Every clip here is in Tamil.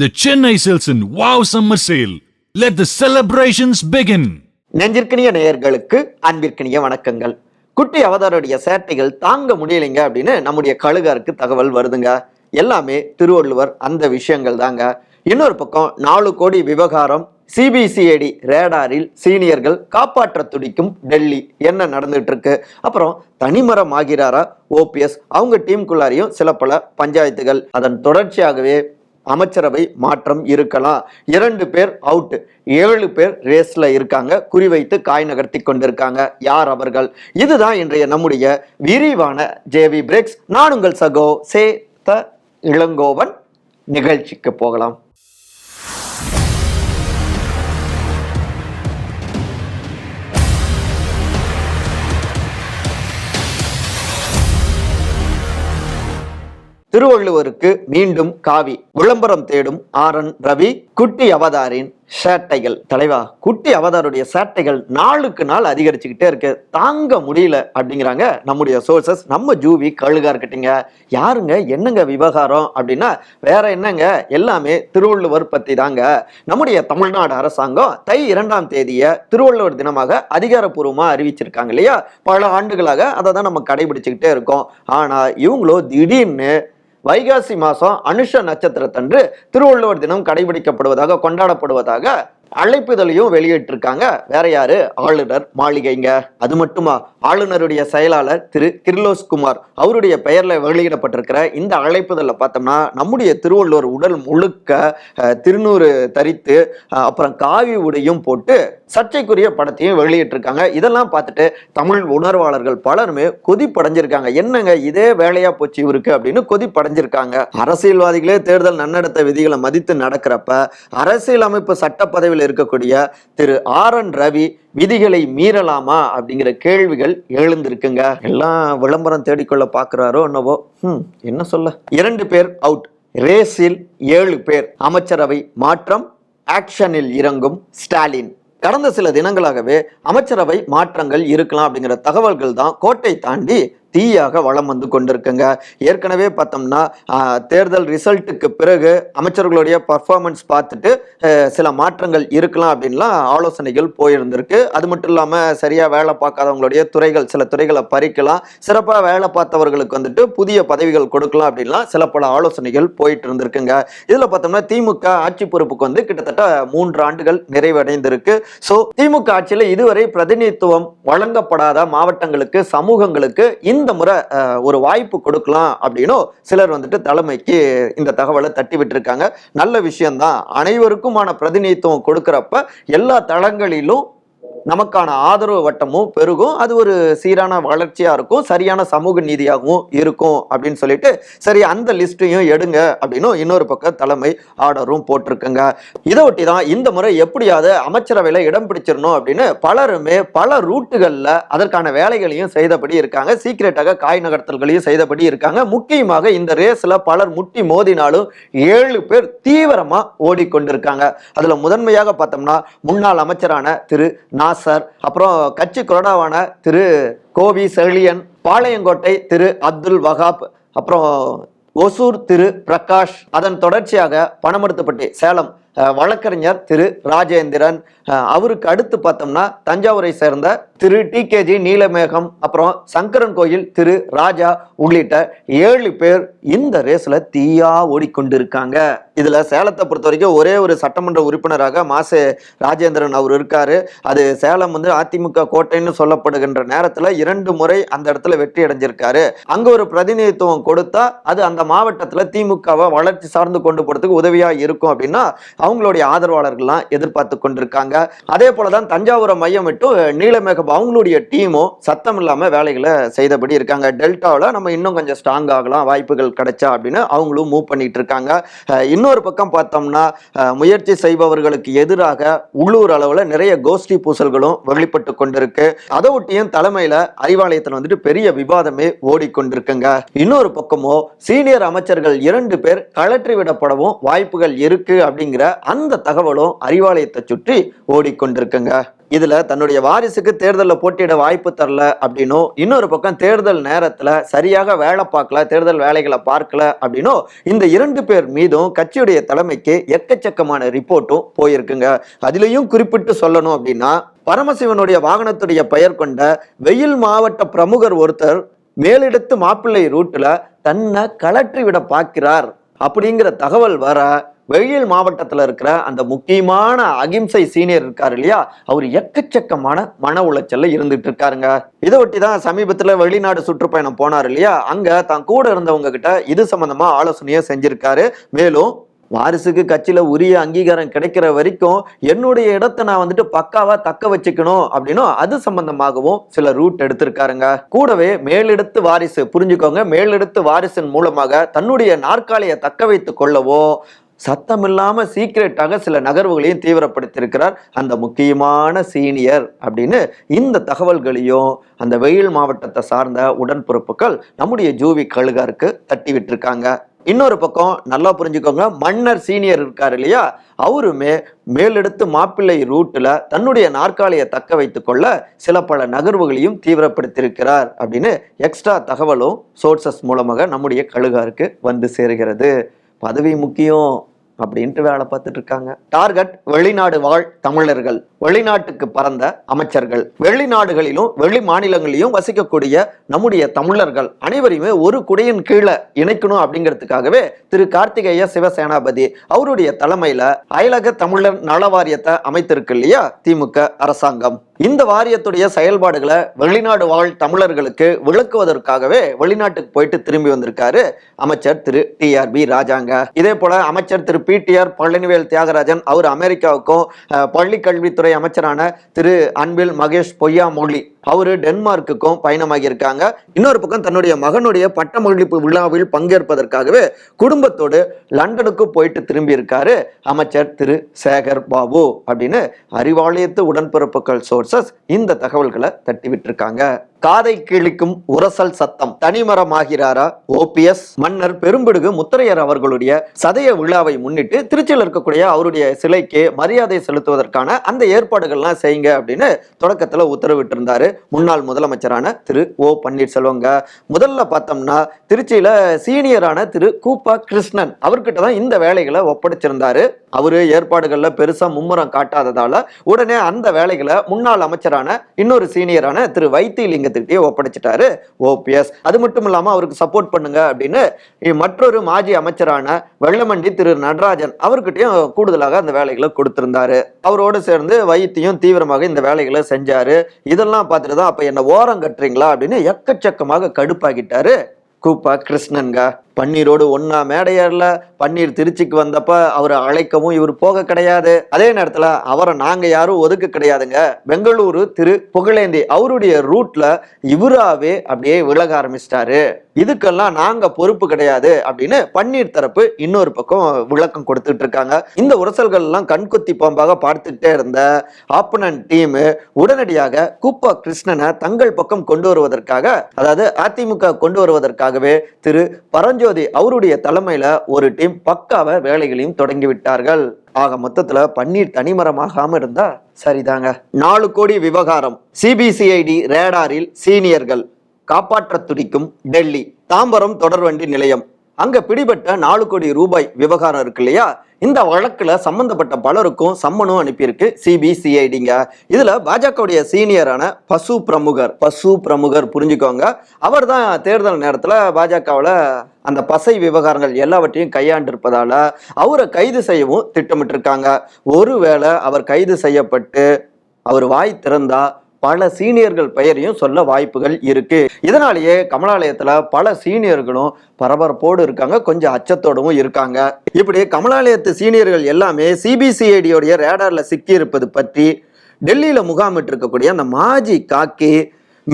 The Chennai Silson wow summer sale let the celebrations begin நெஞ்சிற்கனிய நேயர்களுக்கு அன்பிற்கனிய வணக்கங்கள். குட்டி அவதாருடைய சேட்டைகள் தாங்க முடியலைங்க அப்படின்னு நம்முடைய கழுகாருக்கு தகவல் வருதுங்க. எல்லாமே திருவள்ளுவர் அந்த விஷயங்கள் தாங்க. இன்னொரு பக்கம் நாலு கோடி விவகாரம் சிபிசிஐடி ரேடாரில் சீனியர்கள் காப்பாற்ற துடிக்கும் டெல்லி என்ன நடந்துட்டு இருக்கு அப்புறம் தனிமரம் ஆகிறாரா? ஓபிஎஸ் அவங்க டீமுக்குள்ளாரையும் சில பல பஞ்சாயத்துகள். அதன் தொடர்ச்சியாகவே அமைச்சரவை மாற்றம் இருக்கலாம். இரண்டு பேர் அவுட் ஏழு பேர் ரேஸ்ல இருக்காங்க. குறிவைத்து காய் நகர்த்தி கொண்டிருக்காங்க. யார் அவர்கள்? இதுதான் இன்றைய நம்முடைய விரிவான ஜேவி பிரேக்ஸ் நான் உங்கள் சகோ சே த இளங்கோவன். நிகழ்ச்சிக்கு போகலாம். திருவள்ளுவருக்கு மீண்டும் காவி. விளம்பரம் தேடும் ஆரன் ரவி குட்டி அவதாரின் சேட்டைகள். தலைவா குட்டி அவதாருடைய சேட்டைகள் நாளுக்கு நாள் அதிகரிச்சுக்கிட்டே இருக்கு. தாங்க முடியல அப்படிங்கிறாங்க நம்முடைய சோர்சஸ் நம்ம ஜூவி கழுகா இருக்கட்டிங்க யாருங்க? என்னங்க விவகாரம் அப்படின்னா வேற என்னங்க? எல்லாமே திருவள்ளுவர் பத்தி தாங்க. நம்முடைய தமிழ்நாடு அரசாங்கம் தை இரண்டாம் தேதியை திருவள்ளுவர் தினமாக அதிகாரப்பூர்வமாக அறிவிச்சிருக்காங்க இல்லையா? பல ஆண்டுகளாக அதை தான் நம்ம கடைபிடிச்சுக்கிட்டே இருக்கோம். ஆனா இவங்களோ திடீர்னு வைகாசி மாதம் அனுஷ நட்சத்திரத்தன்று திருவள்ளுவர் தினம் கடைபிடிக்கப்படுவதாக கொண்டாடப்படுவதாக அழைப்புதலையும் வெளியிட்டிருக்காங்க. வேற யாரு? ஆளுநர் மாளிகைங்க. அது மட்டுமா? ஆளுநருடைய செயலாளர் திரு கிர்லோஸ் குமார். அவருடைய பெயர்ல வெளியிடப்பட்டிருக்கிற இந்த அழைப்புதலில் பார்த்தோம்னா நம்முடைய திருவள்ளுவர் உடல் முழுக்க திருநூறு தரித்து அப்புறம் காவி உடையும் போட்டு சர்ச்சைக்குரிய படத்தையும் வெளியிட்டிருக்காங்க. இதெல்லாம் பார்த்துட்டு தமிழ் உணர்வாளர்கள் பலருமே கொதிப்படைஞ்சிருக்காங்க. என்னங்க இதே வேலையா போச்சு இவருக்கு அப்படின்னு கொதிப்படைஞ்சிருக்காங்க. அரசியல்வாதிகளே தேர்தல் நன்னடத்த விதிகளை மதித்து நடக்கிறப்ப அரசியலமைப்பு சட்ட பதவியில் இருக்கக்கூடிய திரு ஆர் என் ரவி விதிகளை மீறலாமா அப்படிங்கிற கேள்விகள் எழுந்திருக்குங்க. எல்லாம் விளம்பரம் தேடிக்கொள்ள பார்க்குறாரோ என்னவோ? ஹம், என்ன சொல்ல? இரண்டு பேர் அவுட் ரேஸில் ஏழு பேர். அமைச்சரவை மாற்றம் ஆக்ஷனில் இறங்கும் ஸ்டாலின். கடந்த சில தினங்களாகவே அமைச்சரவை மாற்றங்கள் இருக்கலாம் அப்படிங்கிற தகவல்கள் தான் கோட்டை தாண்டி தீயாக வளம் வந்து கொண்டிருக்குங்க. ஏற்கனவே பார்த்தோம்னா தேர்தல் ரிசல்ட்டுக்கு பிறகு அமைச்சர்களுடைய பர்ஃபார்மன்ஸ் பார்த்துட்டு சில மாற்றங்கள் இருக்கலாம் அப்படின்லாம் ஆலோசனைகள் போயிருந்திருக்கு. அது மட்டும் இல்லாமல் சரியாக வேலை பார்க்காதவங்களுடைய துறைகள் சில துறைகளை பறிக்கலாம். சிறப்பாக வேலை பார்த்தவர்களுக்கு வந்துட்டு புதிய பதவிகள் கொடுக்கலாம் அப்படின்லாம் சில பல ஆலோசனைகள் போயிட்டு இருந்திருக்குங்க இதில் பார்த்தோம்னா திமுக ஆட்சி பொறுப்புக்கு வந்து கிட்டத்தட்ட மூன்று ஆண்டுகள் நிறைவடைந்திருக்கு. ஸோ திமுக ஆட்சியில் இதுவரை பிரதிநிதித்துவம் வழங்கப்படாத மாவட்டங்களுக்கு சமூகங்களுக்கு இந்த இந்த முறை ஒரு வாய்ப்பு கொடுக்கலாம் அப்படின்னும் சிலர் வந்துட்டு தலைமைக்கு இந்த தகவலை தட்டி விட்டுருக்காங்க. நல்ல விஷயம்தான். அனைவருக்குமான பிரதிநிதித்துவம் கொடுக்குறப்ப எல்லா தளங்களிலும் நமக்கான ஆதரவு வட்டமும் பெருகும். அது ஒரு சீரான வளர்ச்சியா இருக்கும். சரியான சமூக நீதியாகவும் இருக்கும் அப்படின்னு சொல்லிட்டு சரி அந்த லிஸ்ட்டையும் எடுங்க அப்படின்னு இன்னொரு பக்கம் தலைமை ஆர்டரும் போட்டிருக்குங்க. இதை ஒட்டி தான் இந்த முறை எப்படியாவது அமைச்சரவையில் இடம் பிடிச்சிடணும் அப்படின்னு பலருமே பல ரூட்டுகளில் அதற்கான வேலைகளையும் செய்தபடி இருக்காங்க. சீக்கிரட்டாக காய் நகர்த்தல்களையும் செய்தபடி இருக்காங்க. முக்கியமாக இந்த ரேஸ்ல பலர் முட்டி மோதினாலும் ஏழு பேர் தீவிரமா ஓடிக்கொண்டிருக்காங்க. அதுல முதன்மையாக பார்த்தோம்னா முன்னாள் அமைச்சரான திரு நாசர் அப்புறம் கட்சி கொறடாவான திரு கோவி செழியன் பாளையங்கோட்டை திரு அப்துல் வகாப் அப்புறம் ஒசூர் திரு பிரகாஷ் அதன் தொடர்ச்சியாக பணமடுத்துப்பட்டி சேலம் வழக்கறிஞர் திரு ராஜேந்திரன் அவருக்கு அடுத்து பார்த்தோம்னா தஞ்சாவூரை சேர்ந்த திரு டி கேஜி நீலமேகம் அப்புறம் சங்கரன் கோயில் திரு ராஜா உள்ளிட்ட ஏழு பேர் இந்த ரேஸ்ல தீயா ஓடிக்கொண்டிருக்காங்க. இதுல சேலத்தை பொறுத்த வரைக்கும் ஒரே ஒரு சட்டமன்ற உறுப்பினராக மாசே ராஜேந்திரன் அவர் இருக்காரு. அது சேலம் வந்து அதிமுக கோட்டைன்னு சொல்லப்படுகின்ற நேரத்துல இரண்டு முறை அந்த இடத்துல வெற்றி அடைஞ்சிருக்காரு. அங்க ஒரு பிரதிநிதித்துவம் கொடுத்தா அது அந்த மாவட்டத்துல திமுகவை வளர்ச்சி சார்ந்து கொண்டு போறதுக்கு உதவியா இருக்கும் அப்படின்னா அவங்களுடைய ஆதரவாளர்கள்லாம் எதிர்பார்த்து கொண்டிருக்காங்க. அதே போலதான் தஞ்சாவூரை மையம் விட்டு நீலமேகம் அவங்களுடைய டீமும் சத்தம் இல்லாமல் வேலைகளை செய்தபடி இருக்காங்க. டெல்டாவில் நம்ம இன்னும் கொஞ்சம் ஸ்ட்ராங் ஆகலாம் வாய்ப்புகள் கிடைச்சா அப்படின்னு அவங்களும் மூவ் பண்ணிட்டு இருக்காங்க. இன்னொரு பக்கம் பார்த்தோம்னா முயற்சி செய்பவர்களுக்கு எதிராக உள்ளூர் அளவில் நிறைய கோஷ்டி பூசல்களும் வெளிப்பட்டு கொண்டிருக்கு. அதை ஒட்டியும் தலைமையில் அறிவாலயத்தில் வந்துட்டு பெரிய விவாதமே ஓடிக்கொண்டிருக்குங்க. இன்னொரு பக்கமோ சீனியர் அமைச்சர்கள் இரண்டு பேர் கழற்றி விடப்படவும் வாய்ப்புகள் இருக்கு அப்படிங்கிற அந்த தகவலும் அறிவாலயத்தை சுற்றி ஓடிக்கொண்டிருக்குங்க. இதுல தன்னுடைய வாரிசுக்கு தேர்தலில் போட்டியிட வாய்ப்பு தரல அப்படின்னும் இன்னொரு பக்கம் தேர்தல் நேரத்துல சரியாக வேலை பார்க்கல தேர்தல் வேலைகளை பார்க்கல அப்படின்னும் இந்த இரண்டு பேர் மீதும் கட்சியுடைய தலைமைக்கு எக்கச்சக்கமான ரிப்போர்ட்டும் போயிருக்குங்க. அதுலயும் குறிப்பிட்டு சொல்லணும் அப்படின்னா பரமசிவனுடைய வாகனத்துடைய பெயர் கொண்ட வெயில் மாவட்ட பிரமுகர் ஒருத்தர் மேலிடத்து மாப்பிள்ளை ரூட்டில் தன்னை கலற்றி விட பார்க்கிறார். அப்படிங்கிற தகவல் வர வெளியில் மாவட்டத்தில் இருக்கிற அந்த முக்கியமான அகிம்சை சீனியர் இருக்காரு இல்லையா? அவர் எக்கச்சக்கமான மன உளைச்சல்ல இருந்துட்டு இருக்காருங்க. இதை ஒட்டி தான் சமீபத்தில் வெளிநாடு சுற்றுப்பயணம் போனார் இல்லையா? அங்க தான் கூட இருந்தவங்க கிட்ட இது சம்பந்தமா ஆலோசனையை செஞ்சிருக்காரு. மேலும் வாரிசுக்கு கட்சியில உரிய அங்கீகாரம் கிடைக்கிற வரைக்கும் என்னுடைய இடத்தை நான் வந்துட்டு பக்காவா தக்க வச்சுக்கணும் அப்படின்னும் அது சம்பந்தமாகவும் சில ரூட் எடுத்திருக்காருங்க. கூடவே மேலெடுத்து வாரிசு புரிஞ்சுக்கோங்க. மேலெடுத்து வாரிசின் மூலமாக தன்னுடைய நாற்காலியை தக்க வைத்துக் கொள்ளவோ சத்தமில்லாம சீக்கிரட்டாக சில நகர்வுகளையும் தீவிரப்படுத்தியிருக்கிறார். அந்த முக்கியமான சீனியர் அப்படின்னு இந்த தகவல்களையும் அந்த வெயில் மாவட்டத்தை சார்ந்த உடன்பிறப்புகள் நம்முடைய ஜூவி கழுகாருக்கு தட்டி விட்டுருக்காங்க இன்னொரு பக்கம் நல்லா புரிஞ்சுக்கோங்க மன்னர் சீனியர் இருக்காரு இல்லையா? அவருமே மேலெடுத்து மாப்பிள்ளை ரூட்டில் தன்னுடைய நாற்காலியை தக்க வைத்துக்கொள்ள சில பல நகர்வுகளையும் தீவிரப்படுத்தியிருக்கிறார் அப்படின்னு எக்ஸ்ட்ரா தகவலும் சோர்சஸ் மூலமாக நம்முடைய கழுகாருக்கு வந்து சேருகிறது. பதவி முக்கியம் அப்படின்ட்டு வேலை பார்த்துட்டு இருக்காங்க. டார்கெட் வெளிநாடு வாழ் தமிழர்கள். வெளிநாட்டுக்கு பறந்த அமைச்சர்கள். வெளிநாடுகளிலும் வெளி மாநிலங்களிலும் வசிக்கக்கூடிய நம்முடைய தமிழர்கள் அனைவரையுமே ஒரு குடையின் கீழே இணைக்கணும் அப்படிங்கிறதுக்காகவே திரு கார்த்திகேய சிவசேனாபதி அவருடைய தலைமையில அயலக தமிழர் நல வாரியத்தை அமைத்திருக்கு இல்லையா? திமுக அரசாங்கம். இந்த வாரியத்துடைய செயல்பாடுகளை வெளிநாடு வாழ் தமிழர்களுக்கு விளக்குவதற்காகவே வெளிநாட்டுக்கு போயிட்டு திரும்பி வந்திருக்காரு அமைச்சர் திரு டி ஆர் பி ராஜாங்க. இதே போல அமைச்சர் திரு P T R Palanivel Thiagarajan அவர் அமெரிக்காவுக்கும் பள்ளி கல்வித்துறை அமைச்சரான திரு அன்பில் மகேஷ் பொய்யாமொழி அவரு டென்மார்க்குக்கும் பயணமாகி இருக்காங்க இன்னொரு பக்கம் தன்னுடைய மகனுடைய பட்டமளிப்பு விழாவில் பங்கேற்பதற்காகவே குடும்பத்தோடு லண்டனுக்கு போயிட்டு திரும்பி இருக்காரு அமைச்சர் திரு. சேகர் பாபு அப்படின்னு அறிவாலயத்து உடன்பிறப்புகள் சோர்சஸ் இந்த தகவல்களை தட்டி விட்டுருக்காங்க காதை கிழிக்கும் உரசல் சத்தம் தனிமரமாகிறாரா ஓபிஎஸ்? மன்னர் பெரும்பிடுகு முத்தரையர் அவர்களுடைய சதய விழாவை முன்னிட்டு திருச்சியில் இருக்கக்கூடிய அவருடைய சிலைக்கு மரியாதை செலுத்துவதற்கான அந்த ஏற்பாடுகள்லாம் செய்யுங்க அப்படின்னு தொடக்கத்தில் உத்தரவிட்டிருந்தாரு. முன்னாள் முதலமைச்சரான திரு ஓ பன்னீர்செல்வங்க. முதல்ல பார்த்தோம்னா திருச்சியில சீனியரான திரு கூப்பா கிருஷ்ணன். அவர்கிட்ட தான் இந்த வேலைகளை ஒப்படைச்சிருந்தாரு. அவரு ஏற்பாடுகள்ல பெருசா மும்முரம் காட்டாததால உடனே அந்த வேலைகளை முன்னாள் அமைச்சரான இன்னொரு சீனியரான திரு வைத்தியலிங்கத்துக்கிட்டே ஒப்படைச்சிட்டாரு ஓபிஎஸ் அது மட்டும் இல்லாம அவருக்கு சப்போர்ட் பண்ணுங்க அப்படின்னு மற்றொரு மாஜி அமைச்சரான வெள்ளமண்டி திரு நடராஜன் அவர்கிட்டயும் கூடுதலாக அந்த வேலைகளை கொடுத்திருந்தாரு. அவரோடு சேர்ந்து வைத்தியம் தீவிரமாக இந்த வேலைகளை செஞ்சாரு. இதெல்லாம் பார்த்துட்டு தான் அப்ப என்ன ஓரம் கட்டுறீங்களா அப்படின்னு எக்கச்சக்கமாக கடுப்பாகிட்டாரு கூப்பா கிருஷ்ணன்கா. பன்னீரோடு ஒன்னா மேடையர்ல பன்னீர் திருச்சிக்கு வந்தப்ப அவரை அழைக்கவும் இவர் போக கிடையாது. அதே நேரத்துல அவரை நாங்க யாரும் ஒதுக்க கிடையாதுங்க. பெங்களூரு திரு புகழேந்தி அவருடைய ரூட்ல இவராவே அப்படியே விலக ஆரம்பிச்சிட்டாரு. இதுக்கெல்லாம் நாங்க பொறுப்பு கிடையாது அப்படின்னு பன்னீர் தரப்பு இன்னொரு பக்கம் விளக்கம் கொடுத்துட்டு இருக்காங்க. இந்த உரசல்கள் எல்லாம் கண்குத்தி பாம்பாக பார்த்துட்டே இருந்த ஆப்பனன் டீம் உடனடியாக கூப்பா கிருஷ்ணனை தங்கள் பக்கம் கொண்டு வருவதற்காக அதாவது அதிமுக கொண்டு வருவதற்காக வருவதற்காகவே திரு பரஞ்சோதி அவருடைய தலைமையில ஒரு டீம் பக்காவ வேலைகளையும் தொடங்கி விட்டார்கள் ஆக மொத்தத்துல பன்னீர் தனிமரமாகாம இருந்தா சரிதாங்க. நாலு கோடி விவகாரம். சிபிசிஐடி ரேடாரில் சீனியர்கள் காப்பாற்ற துடிக்கும் டெல்லி. தாம்பரம் தொடர்வண்டி நிலையம். அங்க பிடிபட்ட நாலு கோடி ரூபாய் விவகாரம் இருக்கு இல்லையா? இந்த வழக்குல சம்பந்தப்பட்ட பலருக்கும் சம்மனும் அனுப்பியிருக்கு சிபிசிஐடிங்க இதுல பாஜகவுடைய சீனியரான பசு பிரமுகர் பசு பிரமுகர் புரிஞ்சுக்கோங்க. அவர் தான் தேர்தல் நேரத்துல பாஜகவில் அந்த பசை விவகாரங்கள் எல்லாவற்றையும் கையாண்டிருப்பதால அவரை கைது செய்யவும் திட்டமிட்டிருக்காங்க. ஒருவேளை அவர் கைது செய்யப்பட்டு அவர் வாய் திறந்தா பல சீனியர்கள் பெயரையும் சொல்ல வாய்ப்புகள் இருக்கு. இதனாலேயே கமலாலயத்துல பல சீனியர்களும் பரபரப்போடு இருக்காங்க. கொஞ்சம் அச்சத்தோடவும் இருக்காங்க. இப்படி கமலாலயத்து சீனியர்கள் எல்லாமே சிபிசிஐடியோடைய ரேடார்ல சிக்கி இருப்பது பற்றி டெல்லியில முகாமிட்டு இருக்கக்கூடிய அந்த மாஜி காக்கி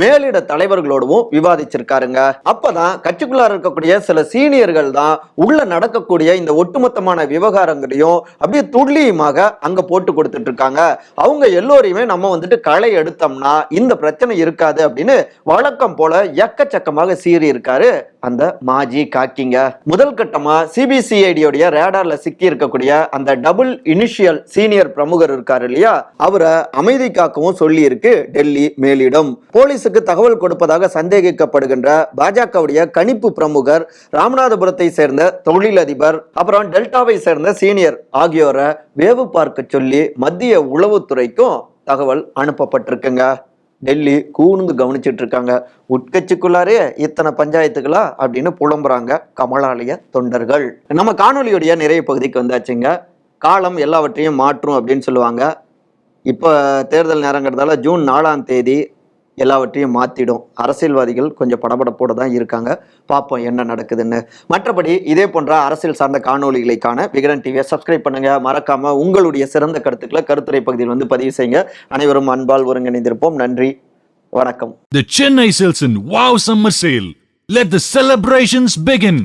மேலிட தலைவர்களோடவும் விவாதிச்சிருக்காருங்க. அப்பதான் கட்சிக்குள்ளார இருக்கக்கூடிய சில சீனியர்கள் தான் உள்ள நடக்கக்கூடிய இந்த ஒட்டுமொத்தமான விவகாரங்களையும் அப்படியே துல்லியமாக அங்க போட்டு கொடுத்துட்டு இருக்காங்க அவங்க எல்லோரையுமே நம்ம வந்துட்டு களை எடுத்தோம்னா இந்த பிரச்சனை இருக்காது அப்படின்னு வழக்கம் போல எக்கச்சக்கமாக சீறி இருக்காரு அந்த மாஜி காக்கிங்க. முதல் கட்டமா சிபிசிஐடியோடைய ரேடார்ல சிக்கி இருக்கக்கூடிய அந்த டபுள் இனிஷியல் சீனியர் பிரமுகர் இருக்காரு இல்லையா? அவரை அமைதி காக்கவும் சொல்லி இருக்கு டெல்லி மேலிடம். போலீஸ் போலீசுக்கு தகவல் கொடுப்பதாக சந்தேகிக்கப்படுகின்ற பாஜகவுடைய கணிப்பு பிரமுகர் ராமநாதபுரத்தை சேர்ந்த தொழிலதிபர் அப்புறம் டெல்டாவை சேர்ந்த சீனியர் ஆகியோரை வேவு பார்க்க சொல்லி மத்திய உளவுத்துறைக்கும் தகவல் அனுப்பப்பட்டிருக்குங்க. டெல்லி கூர்ந்து கவனிச்சுட்டு இருக்காங்க உட்கட்சிக்குள்ளாரே இத்தனை பஞ்சாயத்துகளா அப்படின்னு புலம்புறாங்க கமலாலய தொண்டர்கள். நம்ம காணொலியுடைய நிறைய பகுதிக்கு வந்தாச்சுங்க. காலம் எல்லாவற்றையும் மாற்றும் அப்படின்னு சொல்லுவாங்க. இப்போ தேர்தல் நேரங்கிறதால ஜூன் நாலாம் தேதி எல்லாவற்றையும் மாற்றிடும் அரசியல்வாதிகள் கொஞ்சம் படபடப்போட தான் இருக்காங்க. பார்ப்போம் என்ன நடக்குதுன்னு. மற்றபடி இதே போன்ற அரசியல் சார்ந்த காணொலிகளைக்கான விகடன் டிவியை சப்ஸ்கிரைப் பண்ணுங்க. மறக்காம உங்களுடைய சிறந்த கருத்துக்களை கருத்துரை பகுதியில் வந்து பதிவு செய்யுங்க. அனைவரும் அன்பால் ஒருங்கிணைந்திருப்போம். நன்றி. வணக்கம். The Chennai sales in wow summer sale let the celebrations begin